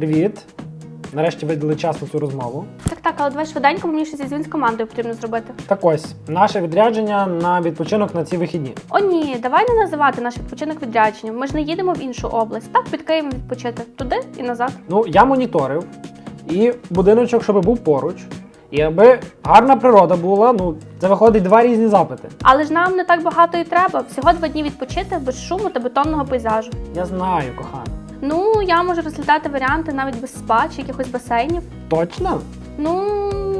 Привіт. Нарешті видали час на цю розмову. Так, так, але давай швиденько мені ще зі з командою потрібно зробити. Так ось, наше відрядження на відпочинок на ці вихідні. О, ні, давай не називати наш відпочинок відрядженням. Ми ж не їдемо в іншу область. Так, під Києвом відпочити туди і назад. Ну, я моніторив, і будиночок, щоб був поруч. І аби гарна природа була, ну, це виходить два різні запити. Але ж нам не так багато і треба. Всього два дні відпочити без шуму та бетонного пейзажу. Я знаю, кохана. Ну, я можу розглядати варіанти навіть без спа чи якихось басейнів. Точно? Ну,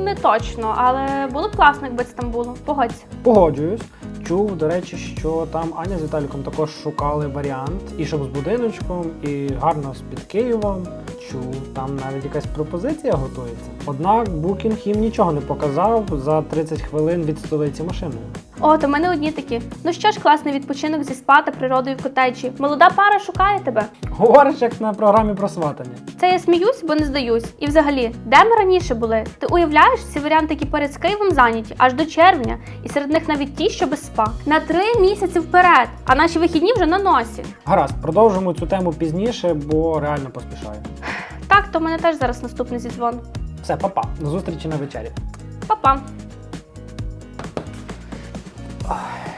не точно, але було б класно, якби це там було. Погодься. Погоджуюсь. Чув, до речі, що там Аня з Віталіком також шукали варіант, і щоб з будиночком, і гарно з-під Києвом. Чув, там навіть якась пропозиція готується. Однак букінг їм нічого не показав за 30 хвилин від столиці машиною. О, то в мене одні такі. Ну що ж, класний відпочинок зі спа та природою в котеджі. Молода пара шукає тебе. Говориш, як на програмі про сватання. Це я сміюсь, бо не здаюсь. І взагалі, де ми раніше були? Ти уявляєш ці варіанти, які з Києвом зайняті аж до червня, і серед них навіть ті, що без спа. На три місяці вперед, а наші вихідні вже на носі. Гаразд, продовжимо цю тему пізніше, бо реально поспішаю. Так, то в мене теж зараз наступний зідзвон. Все, папа, до зустрічі на вечері. Па-па. Ай.